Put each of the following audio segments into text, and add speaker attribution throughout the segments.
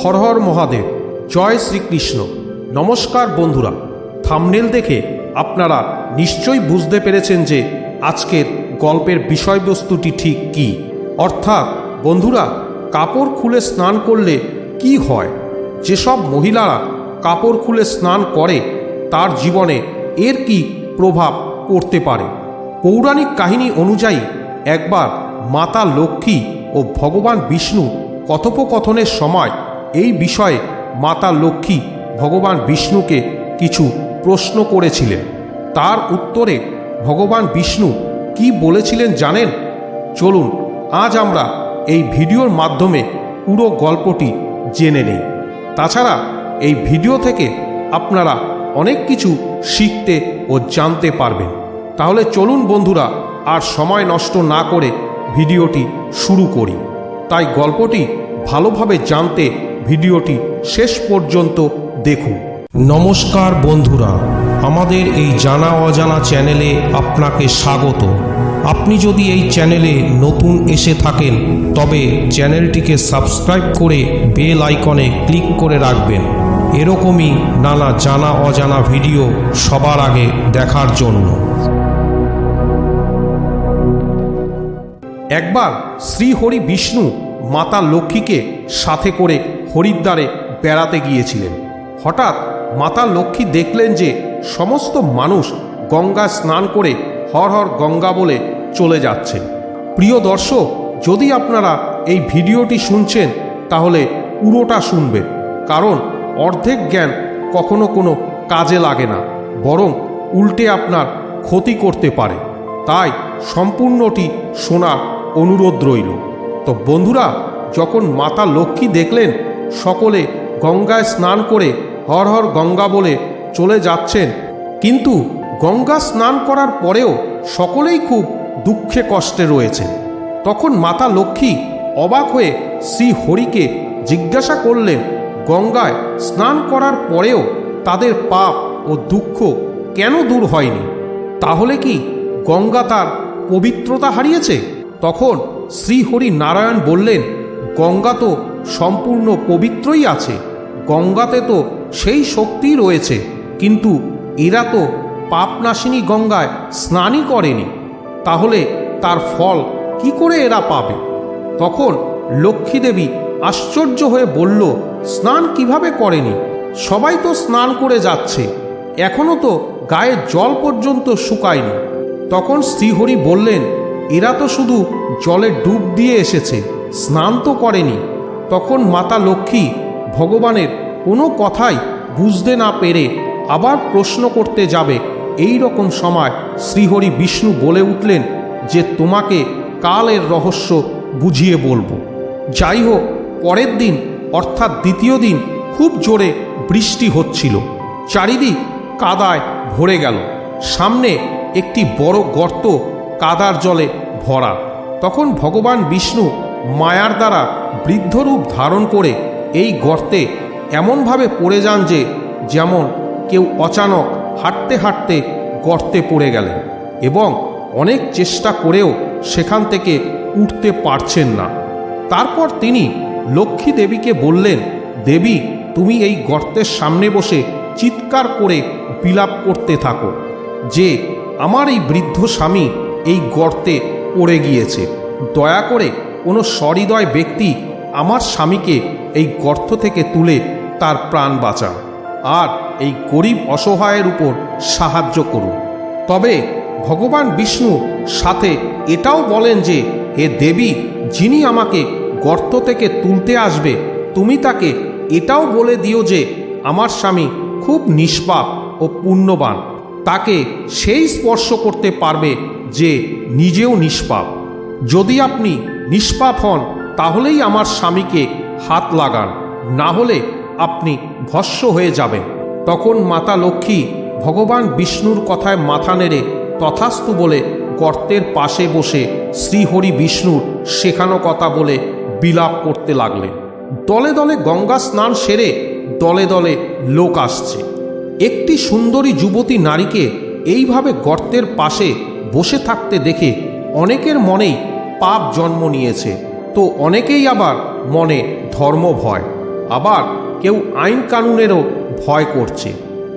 Speaker 1: হর হর মহাদেব, জয় শ্রীকৃষ্ণ। নমস্কার বন্ধুরা, থামনেল দেখে আপনারা নিশ্চয়ই বুঝতে পেরেছেন যে আজকের গল্পের বিষয়বস্তুটি ঠিক কি। অর্থাৎ বন্ধুরা, কাপড় খুলে স্নান করলে কি হয়? যেসব মহিলারা কাপড় খুলে স্নান করে, তার জীবনে এর কি প্রভাব পড়তে পারে? পৌরাণিক কাহিনী অনুযায়ী একবার মাতা লক্ষ্মী ও ভগবান বিষ্ণু কথোপকথনের সময় এই বিষয়ে মাতা লক্ষ্মী ভগবান বিষ্ণুকে কিছু প্রশ্ন করেছিলেন। তার উত্তরে ভগবান বিষ্ণু কি বলেছিলেন জানেন? চলুন, আজ আমরা এই ভিডিওর মাধ্যমে পুরো গল্পটি জেনে নেই। তাছাড়া এই ভিডিও থেকে আপনারা অনেক কিছু শিখতে ও জানতে পারবেন। তাহলে চলুন বন্ধুরা, আর সময় নষ্ট না করে ভিডিওটি শুরু করি। তাই গল্পটি ভালোভাবে জানতে ভিডিওটি শেষ পর্যন্ত দেখুন। নমস্কার বন্ধুরা, আমাদের এই জানা অজানা চ্যানেলে আপনাকে স্বাগত। আপনি যদি এই চ্যানেলে নতুন এসে থাকেন, তবে চ্যানেলটিকে সাবস্ক্রাইব করে বেল আইকনে ক্লিক করে রাখবেন। এরকমই নানা জানা অজানা ভিডিও সবার আগে দেখার জন্য। একবার শ্রীহরি বিষ্ণু মাতা লক্ষ্মীকে সাথে করে হরিদ্বারে বেড়াতে গিয়েছিলেন। হঠাৎ মাতা লক্ষ্মী দেখলেন যে সমস্ত মানুষ গঙ্গা স্নান করে হর হর গঙ্গা বলে চলে যাচ্ছে প্রিয় দর্শক, যদি আপনারা এই ভিডিওটি শুনছেন, তাহলে পুরোটা শুনবেন। কারণ অর্ধেক জ্ঞান কখনো কোনো কাজে লাগে না, বরং উল্টে আপনার ক্ষতি করতে পারে। তাই সম্পূর্ণটি শোনার অনুরোধ রইল। তো বন্ধুরা, যখন মাতা লক্ষ্মী দেখলেন সকলে গঙ্গায় স্নান করে হর হর গঙ্গা বলে চলে যাচ্ছেন। কিন্তু গঙ্গা স্নান করার পরেও সকলেই খুব দুঃখে কষ্টে রয়েছে। তখন মাতা লক্ষ্মী অবাক হয়ে শ্রী হরিকে জিজ্ঞাসা করলেন, গঙ্গায় স্নান করার পরেও তাদের পাপ ও দুঃখ কেন দূর হয়নি? তাহলে কি গঙ্গা তার পবিত্রতা হারিয়েছে? তখন শ্রীহরি নারায়ণ বললেন, গঙ্গা তো সম্পূর্ণ পবিত্রই আছে। গঙ্গাতে তো সেই শক্তি রয়েছে। কিন্তু এরা তো পাপনাশিনী গঙ্গায় স্নানই করেনি। তাহলে তার ফল কি করে এরা পাবে? তখন লক্ষ্মীদেবী আশ্চর্য হয়ে বলল, স্নান কীভাবে করেনি? সবাই তো স্নান করে যাচ্ছে। এখনও তো গায়ের জল পর্যন্ত শুকায়নি। তখন শ্রীহরি বললেন, এরা তো শুধু জলে ডুব দিয়ে এসেছে। স্নান তো করেনি। তখন মাতা লক্ষ্মী ভগবানের কোনো কথাই বুঝতে না পেরে আবার প্রশ্ন করতে যাবে। এই রকম সময় শ্রীহরি বিষ্ণু বলে উঠলেন যে, তোমাকে কালের রহস্য বুঝিয়ে বলব। যাই হোক পরের দিন, অর্থাৎ দ্বিতীয় দিন, খুব জোরে বৃষ্টি হচ্ছিল। চারিদিক কাদায় ভরে গেল। সামনে একটি বড় গর্ত কাদার জলে ভরা। তখন ভগবান বিষ্ণু মায়ার দ্বারা বৃদ্ধরূপ ধারণ করে এই গর্তে এমনভাবে পড়ে যান যে যেমন কেউ অচানক হাঁটতে হাঁটতে গর্তে পড়ে গেলেন এবং অনেক চেষ্টা করেও সেখান থেকে উঠতে পারছেন না। তারপর তিনি লক্ষ্মী দেবীকে বললেন, দেবী, তুমি এই গর্তের সামনে বসে চিৎকার করে বিলাপ করতে থাকো যে আমার এই বৃদ্ধ স্বামী এই গর্তে পড়ে গিয়েছে। দয়া করে কোনো সহৃদয় ব্যক্তি আমার স্বামীকে এই গর্ত থেকে তুলে তার প্রাণ বাঁচান আর এই গরিব অসহায়ের উপর সাহায্য করুন। তবে ভগবান বিষ্ণু সাথে এটাও বলেন যে, হে দেবী, যিনি আমাকে গর্ত থেকে তুলতে আসবে, তুমি তাকে এটাও বলে দিও যে, আমার স্বামী খুব নিষ্পাপ ও পুণ্যবান। তাকে সেই স্পর্শ করতে পারবে যে নিজেও নিষ্পাপ। যদি আপনি নিষ্পাপ হন, তাহলেই আমার স্বামীকে হাত লাগান। না হলে আপনি ভস্য হয়ে যাবেন। তখন মাতা লক্ষ্মী ভগবান বিষ্ণুর কথায় মাথা নেড়ে তথাস্তু বলে গর্তের পাশে বসে শ্রীহরি বিষ্ণুর শেখানো কথা বলে বিলাপ করতে লাগলেন। দলে দলে গঙ্গা স্নান সেরে দলে দলে লোক আসছে। একটি সুন্দরী যুবতী নারীকে এইভাবে গর্তের পাশে বসে থাকতে দেখে অনেকের মনেই পাপ জন্ম নিয়েছে। তো অনেকেই আবার মনে ধর্ম ভয়। আবার কেউ আইন কানুনেরও ভয় করছে।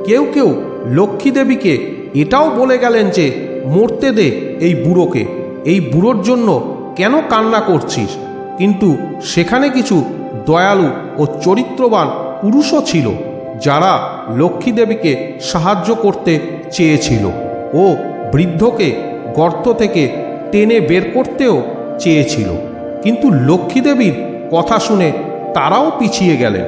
Speaker 1: কেউ কেউ লক্ষ্মী দেবীকে এটাও বলে গেলেন যে, মরতে দে এই বুড়োকে। এই বুড়োর জন্য কেন কান্না করছিস? কিন্তু সেখানে কিছু দয়ালু ও চরিত্রবান পুরুষও ছিল, যারা লক্ষ্মী দেবীকে সাহায্য করতে চেয়েছিল। ও বৃদ্ধকে গর্ত থেকে টেনে বের করতেও চেয়েছিল। কিন্তু লক্ষ্মী দেবীর কথা শুনে তারাও পিছিয়ে গেলেন।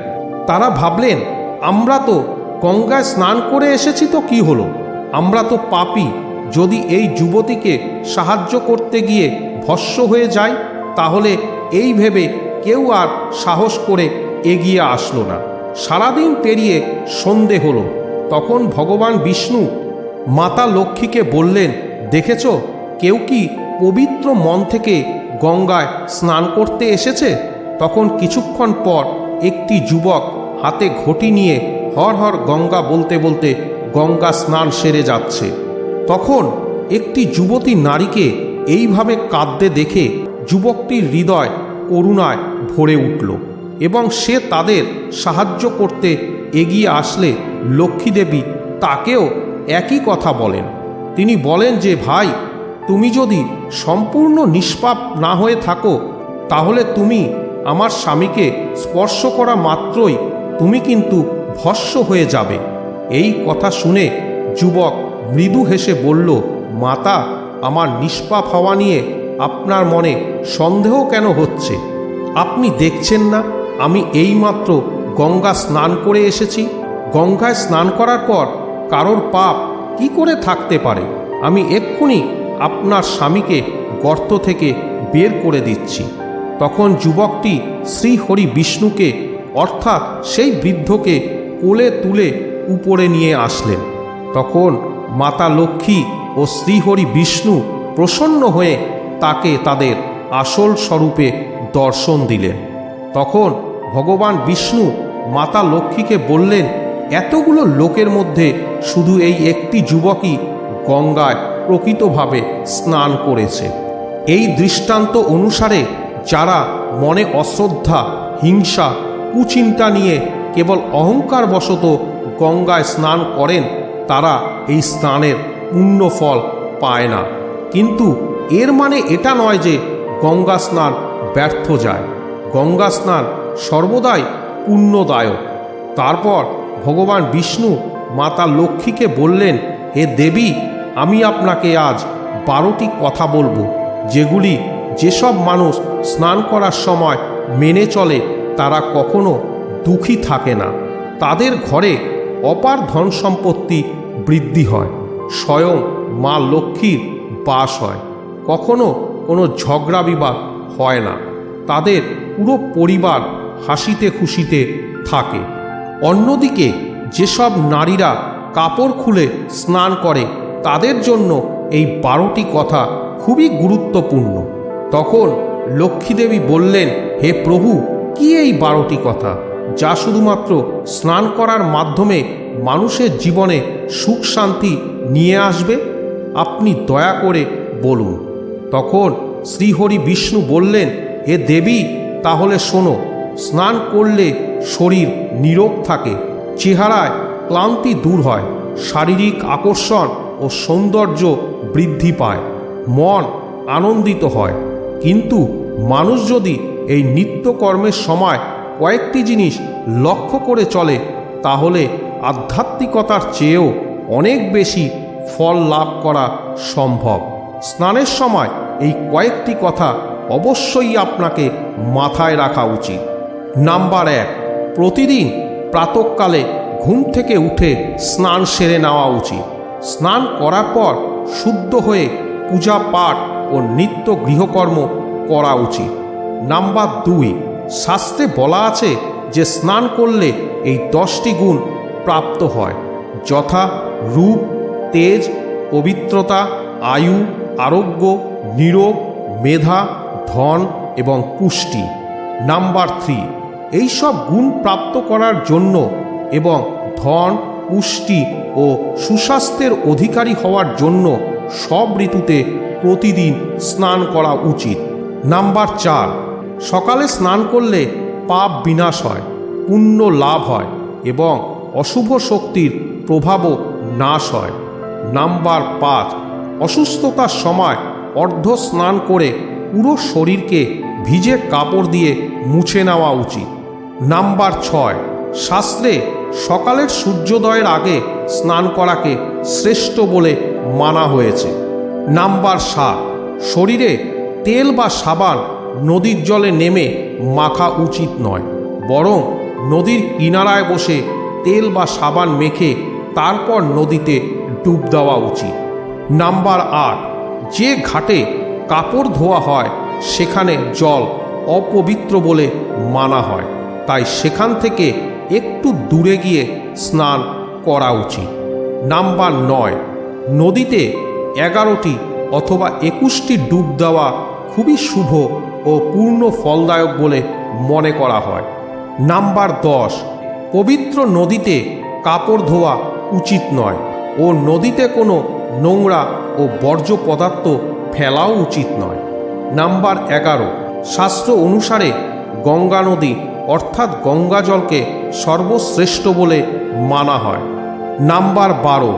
Speaker 1: তারা ভাবলেন, আমরা তো গঙ্গায় স্নান করে এসেছি তো কি হলো? আমরা তো পাপি। যদি এই যুবতীকে সাহায্য করতে গিয়ে ভস্য হয়ে যায়, তাহলে এই ভেবে কেউ আর সাহস করে এগিয়ে আসলো না। সারাদিন পেরিয়ে সন্ধে হলো। তখন ভগবান বিষ্ণু মাতা লক্ষ্মীকে বললেন, দেখেছ? কেউ কি পবিত্র মন থেকে গঙ্গায় স্নান করতে এসেছে? তখন কিছুক্ষণ পর একটি যুবক হাতে ঘটি নিয়ে হর হর গঙ্গা বলতে বলতে গঙ্গা স্নান সেরে যাচ্ছে। তখন একটি যুবতী নারীকে এইভাবে কাঁদতে দেখে যুবকটির হৃদয় করুণায় ভরে উঠল এবং সে তাদের সাহায্য করতে এগিয়ে আসলে লক্ষ্মী দেবী তাকেও একই কথা বলেন। তিনি বলেন যে, ভাই তুমি যদি সম্পূর্ণ নিষ্পাপ না হয়ে থাকো, তাহলে তুমি আমার স্বামীকে স্পর্শ করা মাত্রই তুমি কিন্তু ভস্য হয়ে যাবে। এই কথা শুনে যুবক মৃদু হেসে বলল, মাতা, আমার নিষ্পাপ হওয়া নিয়ে আপনার মনে সন্দেহ কেন হচ্ছে? আপনি দেখছেন না, আমি এইমাত্র গঙ্গা স্নান করে এসেছি। গঙ্গায় স্নান করার পর কারোর পাপ কি করে থাকতে পারে? আমি এক্ষুনি আপনার স্বামীকে গর্ত থেকে বের করে দিচ্ছি। তখন যুবকটি শ্রীহরি বিষ্ণুকে, অর্থাৎ সেই বৃদ্ধকে, কোলে তুলে উপরে নিয়ে আসলেন। তখন মাতা লক্ষ্মী ও শ্রীহরি বিষ্ণু প্রসন্ন হয়ে তাকে তাদের আসল স্বরূপে দর্শন দিলেন। তখন ভগবান বিষ্ণু মাতা লক্ষ্মীকে বললেন, এতগুলো লোকের মধ্যে শুধু এই একটি যুবকই গঙ্গায় প্রকৃতভাবে স্নান করেছে। এই দৃষ্টান্ত অনুসারে যারা মনে অশ্রদ্ধা, হিংসা, কুচিন্তা নিয়ে কেবল অহংকার বশত গঙ্গায় স্নান করেন, তারা এই স্নানের পুণ্য ফল পায় না। কিন্তু এর মানে এটা নয় যে গঙ্গা স্নান ব্যর্থ যায়। গঙ্গা স্নান সর্বদাই পুণ্যদায়ক। তারপর ভগবান বিষ্ণু মাতা লক্ষ্মীকে বললেন, হে দেবী আমি আপনাকে আজ বারোটি কথা বলব, যেগুলি যেসব মানুষ স্নান করার সময় মেনে চলে তারা কখনো দুঃখী থাকে না। তাদের ঘরে অপার ধন সম্পত্তি বৃদ্ধি হয়, স্বয়ং মা লক্ষ্মীর বাস হয়। কখনো কোনো ঝগড়া বিবাদ হয় না, তাদের পুরো পরিবার হাসিতে খুশিতে থাকে। অন্যদিকে যেসব নারীরা কাপড় খুলে স্নান করে তাদের জন্য এই বারোটি কথা খুবই গুরুত্বপূর্ণ। তখন লক্ষ্মীদেবী বললেন, হে প্রভু, কি এই বারোটি কথা? যা শুধুমাত্র স্নান করার মাধ্যমে মানুষের জীবনে সুখ শান্তি নিয়ে আসবে? আপনি দয়া করে বলুন। তখন শ্রীহরি বিষ্ণু বললেন, হে দেবী, তাহলে শোনো, স্নান করলে শরীর নীরব থাকে, চেহারায় ক্লান্তি দূর হয়, শারীরিক আকর্ষণ ও সৌন্দর্য বৃদ্ধি পায়, মন আনন্দিত হয়। কিন্তু মানুষ যদি এই নিত্যকর্মের সময় কয়েকটি জিনিস লক্ষ্য করে চলে, তাহলে আধ্যাত্মিকতার চেয়েও অনেক বেশি ফল লাভ করা সম্ভব। স্নানের সময় এই কয়েকটি কথা অবশ্যই আপনাকে মাথায় রাখা উচিত। নাম্বার এক, প্রতিদিন প্রাতকালে ঘুম থেকে উঠে স্নান সেরে নেওয়া উচিত। স্নান করার পর শুদ্ধ হয়ে পূজা পাঠ ও নিত্য গৃহকর্ম করা উচিত। নাম্বার দুই, শাস্ত্রে বলা আছে যে স্নান করলে এই দশটি গুণ প্রাপ্ত হয়, যথা রূপ, তেজ, পবিত্রতা, আয়ু, আরোগ্য, নিরোগ, মেধা, ধন এবং পুষ্টি। নাম্বার থ্রি, এইসব গুণ প্রাপ্ত করার জন্য এবং ধন পুষ্টি ও সুস্বাস্থ্যের অধিকারী হওয়ার জন্য সব ঋতুতে প্রতিদিন স্নান করা উচিত। নাম্বার চার, সকালে স্নান করলে পাপ বিনাশ হয়, পুণ্য লাভ হয় এবং অশুভ শক্তির প্রভাবও নাশ হয়। নাম্বার পাঁচ, অসুস্থতার সময় অর্ধ স্নান করে পুরো শরীরকে ভিজে কাপড় দিয়ে মুছে নেওয়া উচিত। নাম্বার ছয়, শাস্ত্রে সকালের সূর্যোদয়ের আগে স্নান করাকে শ্রেষ্ঠ বলে মানা হয়েছে। নাম্বার সাত, শরীরে তেল বা সাবান নদীর জলে নেমে মাখা উচিত নয়, বরং নদীর কিনারায় বসে তেল বা সাবান মেখে তারপর নদীতে ডুব দেওয়া উচিত। নাম্বার আট, যে ঘাটে কাপড় ধোয়া হয় সেখানে জল অপবিত্র বলে মানা হয়, তাই সেখান থেকে একটু দূরে গিয়ে স্নান করা উচিত। নাম্বার নয়, নদীতে এগারোটি অথবা একুশটি ডুব দেওয়া খুবই শুভ ও পূর্ণ ফলদায়ক বলে মনে করা হয়। নাম্বার দশ, পবিত্র নদীতে কাপড় ধোয়া উচিত নয় ও নদীতে কোনো নোংরা ও বর্জ্য পদার্থ ফেলাও উচিত নয়। নাম্বার এগারো, শাস্ত্র অনুসারে গঙ্গা নদী অর্থাৎ গঙ্গা জলকে সর্বশ্রেষ্ঠ বলে মানা হয়। নাম্বার বারো।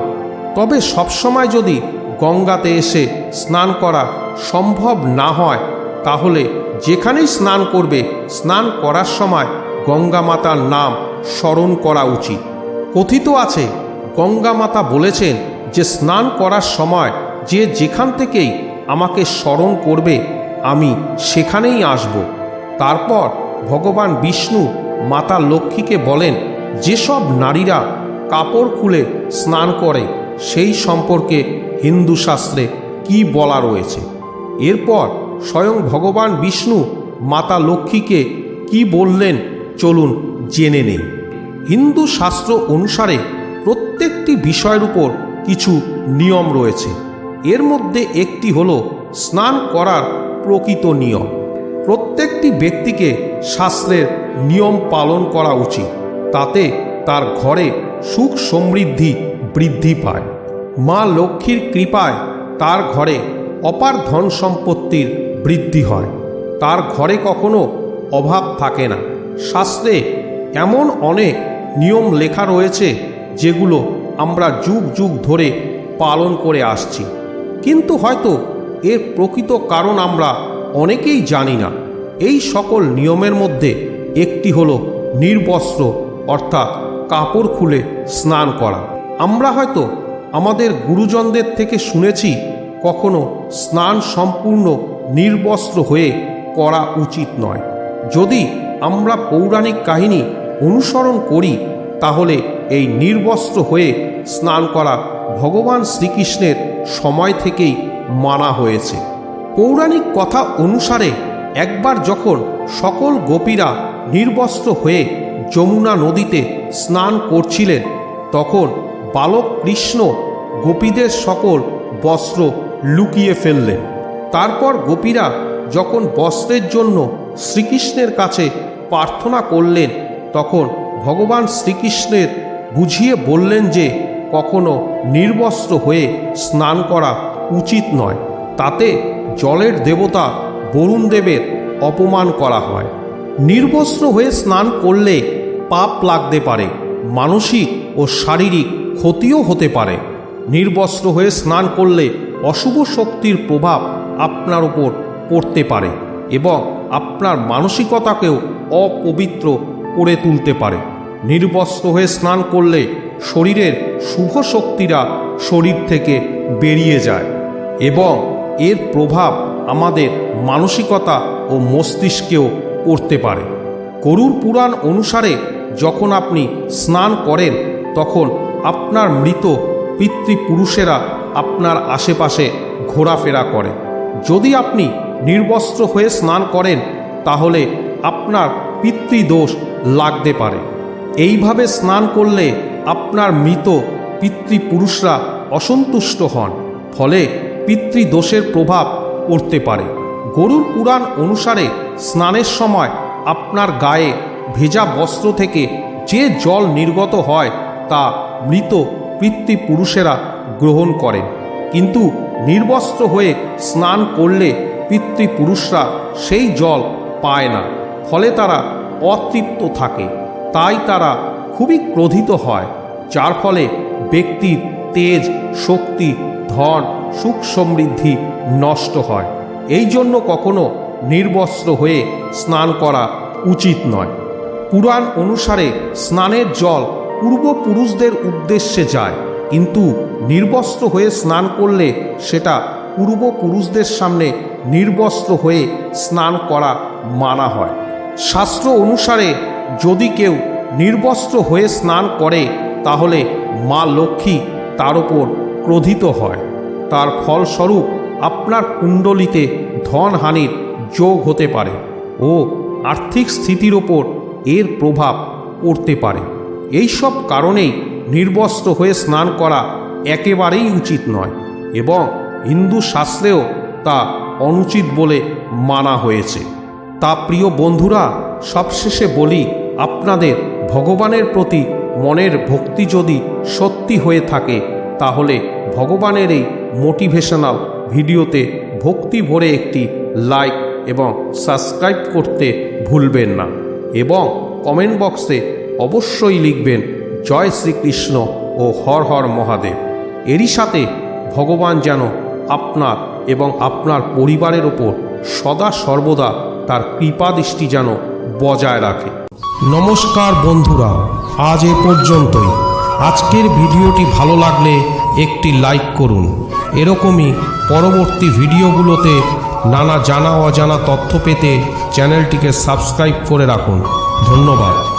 Speaker 1: তবে সবসময় যদি গঙ্গাতে এসে স্নান করা সম্ভব না হয়, তাহলে যেখানেই স্নান করবে, স্নান করার সময় গঙ্গা মাতার নাম স্মরণ করা উচিত। কথিত আছে, গঙ্গা মাতা বলেছেন যে স্নান করার সময় যে যেখান থেকেই আমাকে স্মরণ করবে, আমি সেখানেই আসব। তারপর ভগবান বিষ্ণু মাতা লক্ষ্মীকে বলেন, যেসব নারীরা কাপড় খুলে স্নান করে, সেই সম্পর্কে হিন্দু শাস্ত্রে কি বলা রয়েছে? এরপর স্বয়ং ভগবান বিষ্ণু মাতা লক্ষ্মীকে কি বললেন চলুন জেনে নেই। হিন্দু শাস্ত্র অনুসারে প্রত্যেকটি বিষয়ের উপর কিছু নিয়ম রয়েছে। এর মধ্যে একটি হল স্নান করার প্রকৃত নিয়ম। প্রত্যেকটি ব্যক্তিকে শাস্ত্রের নিয়ম পালন করা উচিত। তাতে তার ঘরে সুখ সমৃদ্ধি বৃদ্ধি পায়। মা লক্ষ্মীর কৃপায় তার ঘরে অপার ধন সম্পত্তির বৃদ্ধি হয়। তার ঘরে কখনো অভাব থাকে না। শাস্ত্রে এমন অনেক নিয়ম লেখা রয়েছে, যেগুলো আমরা যুগ যুগ ধরে পালন করে আসছি। কিন্তু হয়তো এর প্রকৃত কারণ আমরা অনেকেই জানি না। এই সকল নিয়মের মধ্যে একটি হলো নির্বস্ত্র, অর্থাৎ কাপড় খুলে স্নান করা। আমরা হয়তো আমাদের গুরুজনদের থেকে শুনেছি, কখনো স্নান সম্পূর্ণ নির্বস্ত্র হয়ে করা উচিত নয়। যদি আমরা পৌরাণিক কাহিনী অনুসরণ করি, তাহলে এই নির্বস্ত্র হয়ে স্নান করা ভগবান শ্রীকৃষ্ণের সময় থেকেই মানা হয়েছে। পৌরাণিক কথা অনুসারে একবার যখন সকল গোপীরা নির্বস্ত্র হয়ে যমুনা নদীতে স্নান করছিলেন, তখন বালক কৃষ্ণ গোপীদের সকল বস্ত্র লুকিয়ে ফেললেন। তারপর গোপীরা যখন বস্ত্রের জন্য শ্রীকৃষ্ণের কাছে প্রার্থনা করলেন, তখন ভগবান শ্রীকৃষ্ণের বুঝিয়ে বললেন যে, কখনো নির্বস্ত্র হয়ে স্নান করা উচিত নয়। তাতে জলের দেবতা বরুণ দেবের অপমান করা হয়। নির্বস্ত্র হয়ে স্নান করলে পাপ লাগতে পারে, মানসিক ও শারীরিক ক্ষতিও হতে পারে। নির্বস্ত্র হয়ে স্নান করলে অশুভ শক্তির প্রভাব আপনার উপর পড়তে পারে এবং আপনার মানসিকতাকেও অপবিত্র করে তুলতে পারে। নির্বস্ত্র হয়ে স্নান করলে শরীরের শুভ শক্তিরা শরীর থেকে বেরিয়ে যায় এবং এর প্রভাব আমাদের মানসিকতা ও মস্তিষ্কেও পড়তে পারে। গরুর পুরাণ অনুসারে যখন আপনি স্নান করেন, তখন আপনার মৃত পিতৃপুরুষেরা আপনার আশেপাশে ঘোরাফেরা করে। যদি আপনি নির্বস্ত্র হয়ে স্নান করেন, তাহলে আপনার পিতৃদোষ লাগতে পারে। এইভাবে স্নান করলে আপনার মৃত পিতৃপুরুষরা অসন্তুষ্ট হন, ফলে পিতৃদোষের প্রভাব পড়তে পারে। গরুর পুরাণ অনুসারে স্নানের সময় আপনার গায়ে ভেজা বস্ত্র থেকে যে জল নির্গত হয় তা মৃত পিতৃপুরুষেরা গ্রহণ করেন। কিন্তু নির্বস্ত্র হয়ে স্নান করলে পিতৃপুরুষরা সেই জল পায় না। ফলে তারা অতৃপ্ত থাকে। তাই তারা খুবই ক্রোধিত হয়। যার ফলে ব্যক্তির তেজ, শক্তি, ধন, সুখ সমৃদ্ধি নষ্ট হয়। এই জন্য কখনো নির্বস্ত্র হয়ে স্নান করা উচিত নয়। পুরাণ অনুসারে স্নানের জল পূর্বপুরুষদের উদ্দেশ্যে যায়, কিন্তু নির্বস্ত্র হয়ে স্নান করলে সেটা পূর্বপুরুষদের সামনে নির্বস্ত্র হয়ে স্নান করা মানা হয়। শাস্ত্র অনুসারে যদি কেউ নির্বস্ত্র হয়ে স্নান করে, তাহলে মা লক্ষ্মী তার ওপর ক্রোধিত হয়। তার ফলস্বরূপ আপনার কুণ্ডলিতে ধনহানির যোগ হতে পারে ও আর্থিক স্থিতির ওপর এর প্রভাব পড়তে পারে। এই সব কারণেই নির্বস্ত্র হয়ে স্নান করা একেবারেই উচিত নয় এবং হিন্দু শাস্ত্রেও তা অনুচিত বলে মানা হয়েছে। তা প্রিয় বন্ধুরা, সবশেষে বলি, আপনাদের ভগবানের প্রতি মনের ভক্তি যদি সত্যি হয়ে থাকে, তাহলে ভগবানের এই মোটিভেশনাল ভিডিওতে ভক্তি ভরে একটি লাইক এবং সাবস্ক্রাইব করতে ভুলবেন না এবং কমেন্ট বক্সে অবশ্যই লিখবেন, জয় শ্রীকৃষ্ণ ও হর হর মহাদেব। এরই সাথে ভগবান যেন আপনার এবং আপনার পরিবারের ওপর সদা সর্বদা তার কৃপা দৃষ্টি যেন বজায় রাখে। নমস্কার বন্ধুরা, আজ এ পর্যন্তই। আজকের ভিডিওটি ভালো লাগলে একটি লাইক করুন। এরকমই পরবর্তী ভিডিওগুলোতে নানা জানা অজানা তথ্য পেতে চ্যানেলটিকে সাবস্ক্রাইব করে রাখুন। ধন্যবাদ।